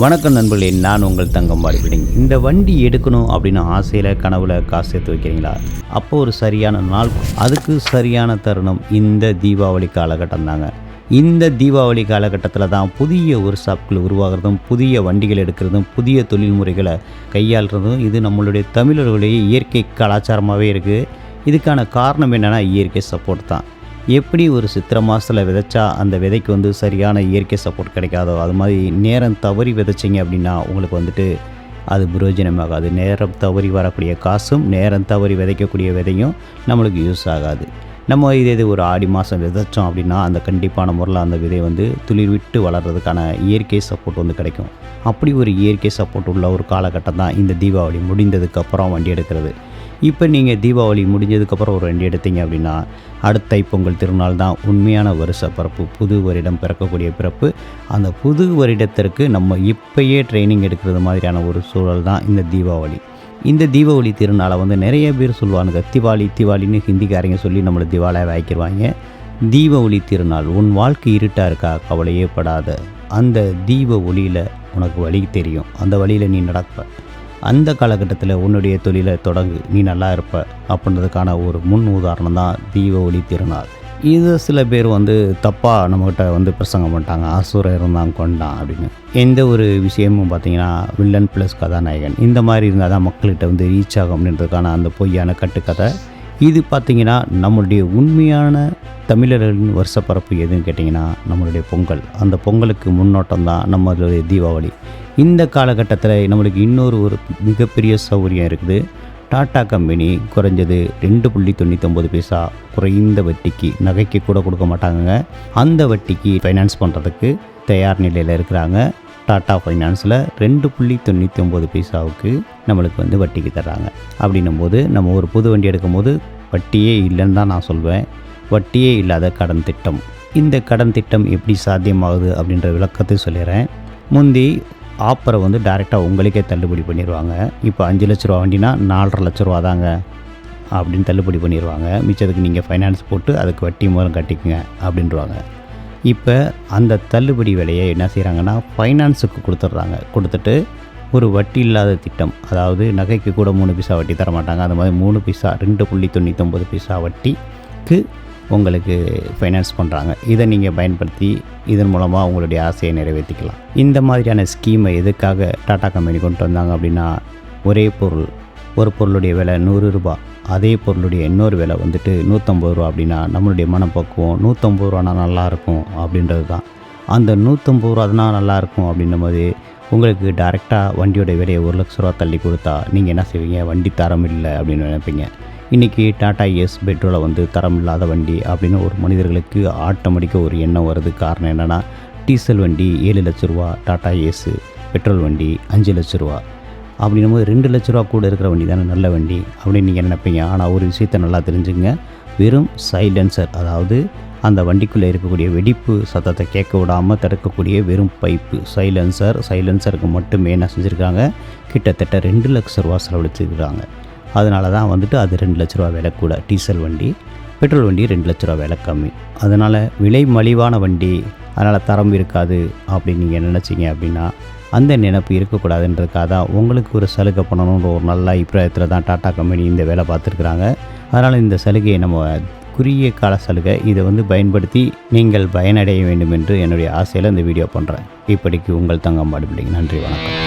வணக்கம் நண்பர்களே நான் உங்கள் தங்கம் பாடிபிடிங் இந்த வண்டி எடுக்கணும் அப்படின்னு ஆசையில் கனவுல காசு சேர்த்து வைக்கிறீங்களா? அப்போ ஒரு சரியான நாள் அதுக்கு சரியான தருணம் இந்த தீபாவளி காலகட்டம் தாங்க. இந்த தீபாவளி காலகட்டத்தில் தான் புதிய ஒரு ஷாப்கள் உருவாகிறதும் புதிய வண்டிகள் எடுக்கிறதும் புதிய தொழில்முறைகளை கையாளுறதும் இது நம்மளுடைய தமிழர்களுடைய இயற்கை கலாச்சாரமாகவே இருக்குது இதுக்கான காரணம் என்னென்னா இயற்கை சப்போர்ட் தான். எப்படி ஒரு சித்திரை மாதத்தில் விதைச்சா அந்த விதைக்கு வந்து சரியான இயற்கை சப்போர்ட் கிடைக்காதோ அது மாதிரி நேரம் தவறி விதைச்சிங்க அப்படின்னா உங்களுக்கு வந்துட்டு அது பிரயோஜனமாகாது. நேரம் தவறி வரக்கூடிய காசும் நேரம் தவறி விதைக்கக்கூடிய விதையும் நம்மளுக்கு யூஸ் ஆகாது. நம்ம இதே இது ஒரு ஆடி மாதம் விதைச்சோம் அப்படின்னா அந்த கண்டிப்பான முறையில் அந்த விதை வந்து துளிர் விட்டு வளர்கிறதுக்கான இயற்கை சப்போர்ட் வந்து கிடைக்கும். அப்படி ஒரு இயற்கை சப்போர்ட் உள்ள ஒரு காலகட்டம் தான் இந்த தீபாவளி முடிந்ததுக்கப்புறம் வண்டி எடுக்கிறது. இப்போ நீங்கள் தீபாவளி முடிஞ்சதுக்கப்புறம் ஒரு ரெண்டு எடுத்தீங்க அப்படின்னா அடுத்த பொங்கல் திருநாள் தான் உண்மையான வருஷ பிறப்பு புது வருடம் பிறக்கக்கூடிய பிறப்பு. அந்த புது வருடத்திற்கு நம்ம இப்பயே ட்ரைனிங் எடுக்கிறது மாதிரியான ஒரு சூழல் தான் இந்த தீபாவளி. இந்த தீபாவளி திருநாளை வந்து நிறைய பேர் சொல்லுவானுங்க திவாலி திவாலின்னு ஹிந்திக்காரங்க சொல்லி நம்மளை திவாலாக வாய்க்கிடுவாங்க தீபாவளி திருநாள் உன் வாழ்க்கை இருட்டாக இருக்கா? கவலையே படாத. அந்த தீப ஒளியில் உனக்கு வழி தெரியும். அந்த வழியில் நீ நடப்ப. அந்த காலகட்டத்தில் உன்னுடைய தொழிலை தொடங்கு நீ நல்லா இருப்ப அப்படின்றதுக்கான ஒரு முன் உதாரணம் தான் தீபாவளி திருநாள். இது சில பேர் வந்து தப்பாக நம்மக்கிட்ட வந்து பிரசங்கம் பண்ணிட்டாங்க அசுரம் இருந்தான் கொண்டான் அப்படின்னு. எந்த ஒரு விஷயமும் பார்த்தீங்கன்னா வில்லன் ப்ளஸ் கதாநாயகன். இந்த மாதிரி இருந்தால் தான் மக்கள்கிட்ட வந்து ரீச் ஆகும் அப்படின்றதுக்கான அந்த பொய்யான கட்டுக்கதை. இது பார்த்திங்கன்னா நம்மளுடைய உண்மையான தமிழர்களின் வருஷப்பரப்பு எதுன்னு கேட்டிங்கன்னா நம்மளுடைய பொங்கல். அந்த பொங்கலுக்கு முன்னோட்டம் தான் நம்மளுடைய தீபாவளி. இந்த காலகட்டத்தில் நம்மளுக்கு இன்னொரு ஒரு மிகப்பெரிய சௌகரியம் இருக்குது. டாட்டா கம்பெனி குறைஞ்சது ரெண்டு புள்ளி தொண்ணூத்தொம்பது பைசா குறைந்த வட்டிக்கு நகைக்கு கூட கொடுக்க மாட்டாங்க அந்த வட்டிக்கு ஃபைனான்ஸ் பண்ணுறதுக்கு தயார் நிலையில் இருக்கிறாங்க. டாட்டா ஃபைனான்ஸில் ரெண்டு புள்ளி தொண்ணூற்றி ஒம்பது பைசாவுக்கு நம்மளுக்கு வந்து வட்டிக்கு தர்றாங்க. அப்படின்னும் போது நம்ம ஒரு புது வண்டி எடுக்கும்போது வட்டியே இல்லைன்னு தான் நான் சொல்வேன். வட்டியே இல்லாத கடன் திட்டம். இந்த கடன் திட்டம் எப்படி சாத்தியமாகுது அப்படின்ற விளக்கத்தை சொல்லிடுறேன். முந்தி ஆப்பரை வந்து டைரெக்டாக உங்களுக்கே தள்ளுபடி பண்ணிடுவாங்க இப்போ அஞ்சு லட்ச ரூபா வண்டினா நாலரை லட்ச ரூபா தாங்க அப்படின்னு தள்ளுபடி பண்ணிடுவாங்க மிச்சத்துக்கு நீங்கள் ஃபைனான்ஸ் போட்டு அதுக்கு வட்டி மூலம் கட்டிக்குங்க அப்படின்றவாங்க. இப்போ அந்த தள்ளுபடி விலையை என்ன செய்கிறாங்கன்னா ஃபைனான்ஸுக்கு கொடுத்துட்றாங்க. கொடுத்துட்டு ஒரு வட்டி இல்லாத திட்டம் அதாவது நகைக்கு கூட மூணு பைசா வட்டி தர மாட்டாங்க அந்த மாதிரி மூணு பைசா ரெண்டு புள்ளி தொண்ணூத்தொம்பது பைசா வட்டிக்கு உங்களுக்கு ஃபைனான்ஸ் பண்ணுறாங்க இதை நீங்கள் பயன்படுத்தி இதன் மூலமாக உங்களுடைய ஆசையை நிறைவேற்றிக்கலாம். இந்த மாதிரியான ஸ்கீமை எதுக்காக டாடா கம்பெனி கொண்டு வந்தாங்க அப்படின்னா ஒரே பொருள் ஒரு பொருளுடைய விலை நூறு ரூபாய் அதே பொருளுடைய இன்னொரு விலை வந்துட்டு நூற்றம்பது ரூபா அப்படின்னா நம்மளுடைய மனப்பக்குவம் நூற்றம்பது ரூபானா நல்லாயிருக்கும் அப்படின்றது தான். அந்த நூற்றம்பது ரூபா தான் நல்லாயிருக்கும் அப்படின்னும் போது உங்களுக்கு டேரெக்டாக வண்டியோட விலையை ஒரு லட்ச ரூபா தள்ளி கொடுத்தா நீங்கள் என்ன செய்வீங்க? வண்டி தரம் இல்லை அப்படின்னு நினைப்பீங்க. இன்றைக்கி டாடா எஸ் பெட்ரோலை வந்து தரம் இல்லாத வண்டி அப்படின்னு ஒரு மனிதர்களுக்கு ஆட்டோமேட்டிக்காக ஒரு எண்ணம் வருது காரணம் என்னென்னா டீசல் வண்டி ஏழு லட்ச ரூபா டாடா ஏஸு பெட்ரோல் வண்டி அஞ்சு லட்ச ரூபா. அப்படின்னும் போது ரெண்டு லட்ச ரூபா கூட இருக்கிற வண்டி தானே நல்ல வண்டி அப்படின்னு நீங்கள் நினைப்பீங்க? ஆனால் ஒரு விஷயத்த நல்லா தெரிஞ்சுங்க வெறும் சைலன்சர் அதாவது அந்த வண்டிக்குள்ளே இருக்கக்கூடிய வெடிப்பு சத்தத்தை கேட்க விடாமல் தடுக்கக்கூடிய வெறும் பைப்பு சைலன்சர் சைலன்சருக்கு மட்டுமே என்ன செஞ்சுருக்காங்க? கிட்டத்தட்ட ரெண்டு லட்ச ரூபா செலவழிச்சிருக்கிறாங்க அதனால தான் வந்துட்டு அது ரெண்டு லட்ச ரூபா விலை கூட. டீசல் வண்டி பெட்ரோல் வண்டி ரெண்டு லட்ச ரூபா விலை கம்மி. அதனால் விலை மலிவான வண்டி அதனால் தரம் இருக்காது அப்படின்னு நீங்கள் நினச்சிங்க அப்படின்னா அந்த நினைப்பு இருக்கக்கூடாதுன்றதுக்காக தான் உங்களுக்கு ஒரு சலுகை பண்ணணுன்ற ஒரு நல்ல அபிப்பிராயத்தில் தான் டாட்டா கம்பெனி இந்த வேலை பார்த்துருக்குறாங்க. அதனால் இந்த சலுகையை நம்ம குறுகிய கால சலுகை இதை வந்து பயன்படுத்தி நீங்கள் பயனடைய வேண்டும் என்று என்னுடைய ஆசையில் இந்த வீடியோ பண்ணுறேன் இப்படிக்கு உங்கள் தங்கம் பாடுபிடிங்க நன்றி வணக்கம்.